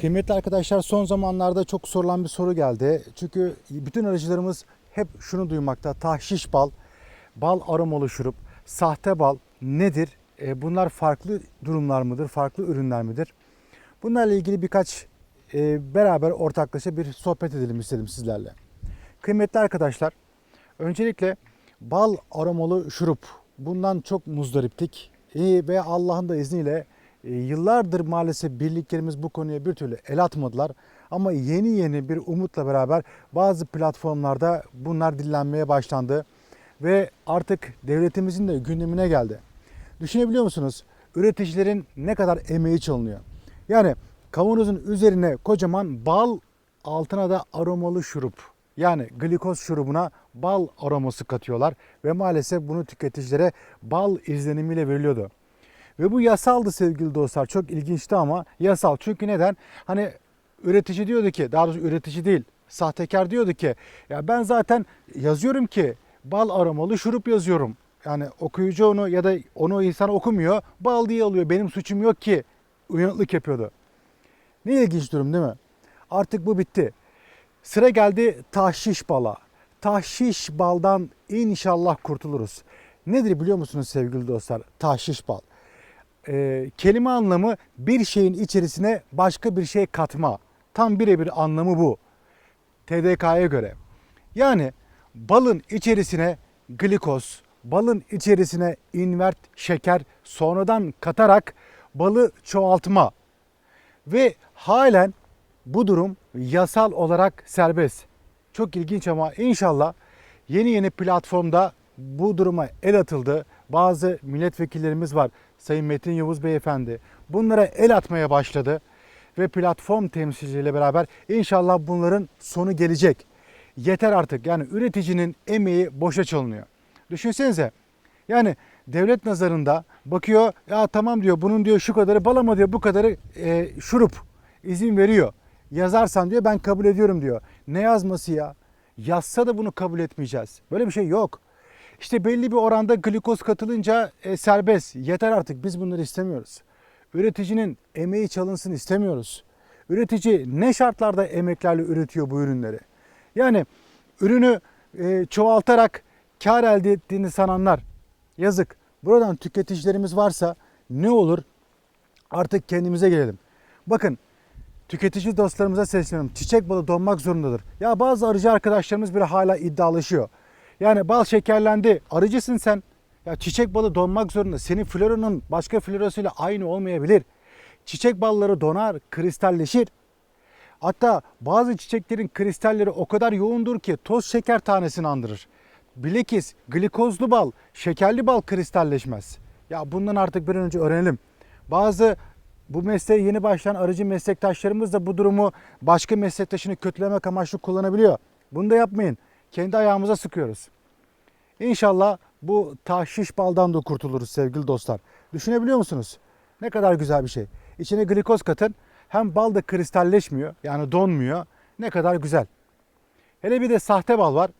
Kıymetli arkadaşlar son zamanlarda çok sorulan bir soru geldi. Çünkü bütün aracılarımız hep şunu duymakta. Tahşiş bal, bal aromalı şurup, sahte bal nedir? E, bunlar farklı durumlar mıdır? Farklı ürünler midir? Bunlarla ilgili birkaç e, beraber ortaklaşa bir sohbet edelim istedim sizlerle. Kıymetli arkadaşlar, öncelikle bal aromalı şurup bundan çok muzdariptik E, ve Allah'ın da izniyle yıllardır maalesef birliklerimiz bu konuya bir türlü el atmadılar. Ama yeni yeni bir umutla beraber bazı platformlarda bunlar dillenmeye başlandı ve artık devletimizin de gündemine geldi. Düşünebiliyor musunuz? Üreticilerin ne kadar emeği çalınıyor. Yani kavanozun üzerine kocaman bal altına da aromalı şurup yani glikoz şurubuna bal aroması katıyorlar ve maalesef bunu tüketicilere bal izlenimiyle veriliyordu. Ve bu yasaldı sevgili dostlar. Çok ilginçti ama yasal. Çünkü neden? Hani üretici diyordu ki, daha doğrusu üretici değil, sahtekar diyordu ki ya ben zaten yazıyorum ki bal aromalı şurup yazıyorum. Yani okuyucu onu ya da onu insan okumuyor. Bal diye alıyor. Benim suçum yok ki. Uyanıklık yapıyordu. Ne ilginç durum değil mi? Artık bu bitti. Sıra geldi tahşiş bala. Tahşiş baldan inşallah kurtuluruz. Nedir biliyor musunuz sevgili dostlar? Tahşiş bal. Ee, kelime anlamı bir şeyin içerisine başka bir şey katma. Tam birebir anlamı bu. TDK'ya göre. Yani balın içerisine glikoz, balın içerisine invert şeker sonradan katarak balı çoğaltma. Ve halen bu durum yasal olarak serbest. Çok ilginç ama inşallah yeni yeni platformda bu duruma el atıldı. Bazı milletvekillerimiz var. Sayın Metin Yavuz Beyefendi bunlara el atmaya başladı. Ve platform temsilcileriyle beraber inşallah bunların sonu gelecek. Yeter artık yani üreticinin emeği boşa çalınıyor. Düşünsenize yani devlet nazarında bakıyor ya tamam diyor bunun diyor şu kadarı bal ama diyor bu kadarı e, şurup izin veriyor. Yazarsan diyor ben kabul ediyorum diyor. Ne yazması ya? Yazsa da bunu kabul etmeyeceğiz. Böyle bir şey yok. İşte belli bir oranda glikoz katılınca e, serbest. Yeter artık biz bunları istemiyoruz. Üreticinin emeği çalınsın istemiyoruz. Üretici ne şartlarda emeklerle üretiyor bu ürünleri? Yani ürünü e, çoğaltarak kar elde ettiğini sananlar yazık. Buradan tüketicilerimiz varsa ne olur artık kendimize gelelim. Bakın tüketici dostlarımıza sesleniyorum. Çiçek balı donmak zorundadır. Ya bazı arıcı arkadaşlarımız bile hala iddialaşıyor. Yani bal şekerlendi. Arıcısın sen. Ya çiçek balı donmak zorunda. Senin floranın başka florasıyla aynı olmayabilir. Çiçek balları donar, kristalleşir. Hatta bazı çiçeklerin kristalleri o kadar yoğundur ki toz şeker tanesini andırır. Bilakis glikozlu bal, şekerli bal kristalleşmez. Ya bundan artık bir önce öğrenelim. Bazı bu mesleğe yeni başlayan arıcı meslektaşlarımız da bu durumu başka meslektaşını kötülemek amaçlı kullanabiliyor. Bunu da yapmayın. Kendi ayağımıza sıkıyoruz. İnşallah bu tahşiş baldan da kurtuluruz sevgili dostlar. Düşünebiliyor musunuz? Ne kadar güzel bir şey. İçine glikoz katın. Hem bal da kristalleşmiyor yani donmuyor. Ne kadar güzel. Hele bir de sahte bal var.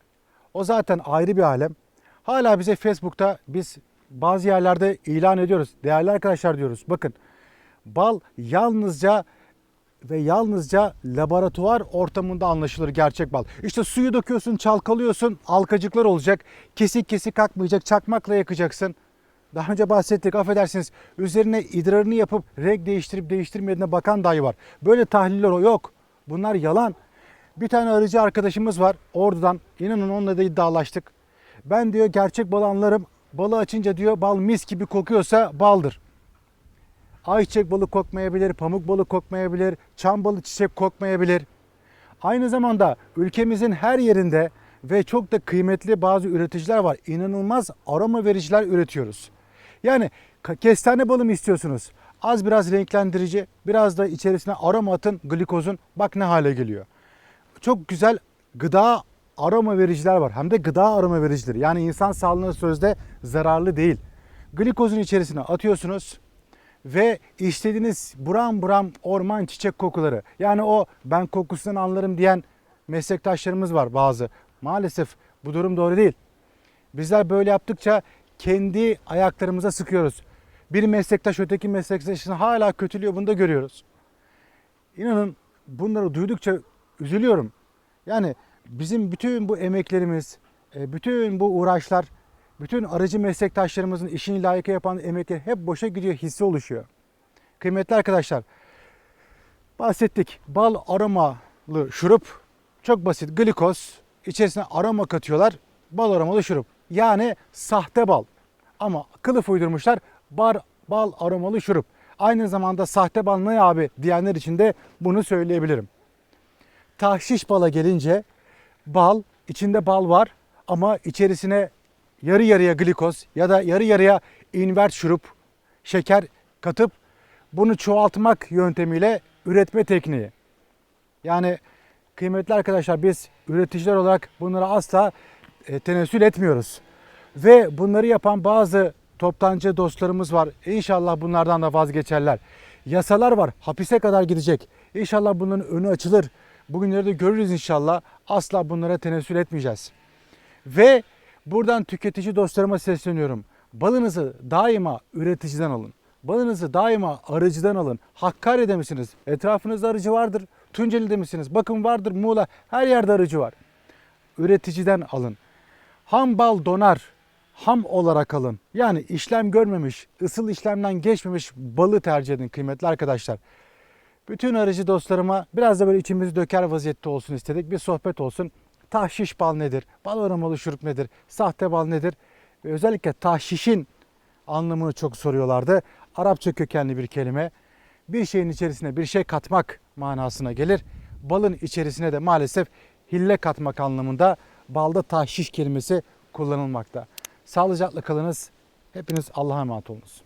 O zaten ayrı bir alem. Hala bize Facebook'ta biz bazı yerlerde ilan ediyoruz. Değerli arkadaşlar diyoruz. Bakın bal yalnızca ve yalnızca laboratuvar ortamında anlaşılır gerçek bal. İşte suyu döküyorsun, çalkalıyorsun, halkacıklar olacak. Kesik kesik akmayacak, çakmakla yakacaksın. Daha önce bahsettik affedersiniz. Üzerine idrarını yapıp renk değiştirip değiştirmediğine bakan dahi var. Böyle tahliller yok. Bunlar yalan. Bir tane arıcı arkadaşımız var oradan. İnanın onunla da iddialaştık. Ben diyor gerçek bal anlarım. Balı açınca diyor bal mis gibi kokuyorsa baldır. Ayçiçek balı kokmayabilir, pamuk balı kokmayabilir, çam balı çiçek kokmayabilir. Aynı zamanda ülkemizin her yerinde ve çok da kıymetli bazı üreticiler var. İnanılmaz aroma vericiler üretiyoruz. Yani kestane balı mı istiyorsunuz? Az biraz renklendirici, biraz da içerisine aroma atın glikozun. Bak ne hale geliyor. Çok güzel gıda aroma vericiler var. Hem de gıda aroma vericileri. Yani insan sağlığına sözde zararlı değil. Glikozun içerisine atıyorsunuz ve istediğiniz buram buram orman çiçek kokuları. Yani o ben kokusundan anlarım diyen meslektaşlarımız var bazı. Maalesef bu durum doğru değil. Bizler böyle yaptıkça kendi ayaklarımıza sıkıyoruz. Bir meslektaş öteki meslektaşını hala kötülüyor bunu da görüyoruz. inanın bunları duydukça üzülüyorum. Yani bizim bütün bu emeklerimiz, e, bütün bu uğraşlar, bütün aracı meslektaşlarımızın işini layıkı yapan emekleri hep boşa gidiyor hissi oluşuyor. Kıymetli arkadaşlar, bahsettik. Bal aromalı şurup çok basit. Glikoz içerisine aroma katıyorlar. Bal aromalı şurup. Yani sahte bal. Ama kılıf uydurmuşlar. Bar, bal aromalı şurup. Aynı zamanda sahte bal ne abi diyenler için de bunu söyleyebilirim. Tahşiş bala gelince bal, içinde bal var ama içerisine yarı yarıya glikoz ya da yarı yarıya invert şurup, şeker katıp bunu çoğaltmak yöntemiyle üretme tekniği. Yani kıymetli arkadaşlar biz üreticiler olarak bunlara asla e, tenessül etmiyoruz. Ve bunları yapan bazı toptancı dostlarımız var. İnşallah bunlardan da vazgeçerler. Yasalar var. Hapise kadar gidecek. İnşallah bunların önü açılır. Bugünleri de görürüz inşallah. Asla bunlara tenessül etmeyeceğiz. Ve buradan tüketici dostlarıma sesleniyorum. Balınızı daima üreticiden alın. Balınızı daima arıcıdan alın. Hakkari'de misiniz? Etrafınızda arıcı vardır. Tunceli'de misiniz? Bakın vardır Muğla. Her yerde arıcı var. Üreticiden alın. Ham bal donar. Ham olarak alın. Yani işlem görmemiş, ısıl işlemden geçmemiş balı tercih edin kıymetli arkadaşlar. Bütün arıcı dostlarıma biraz da böyle içimizi döker vaziyette olsun istedik. Bir sohbet olsun. Tahşiş bal nedir? Bal aromalı şurup nedir? Sahte bal nedir? Özellikle tahşişin anlamını çok soruyorlardı. Arapça kökenli bir kelime. Bir şeyin içerisine bir şey katmak manasına gelir. Balın içerisine de maalesef hille katmak anlamında balda tahşiş kelimesi kullanılmakta. Sağlıcakla kalınız. Hepiniz Allah'a emanet olunuz.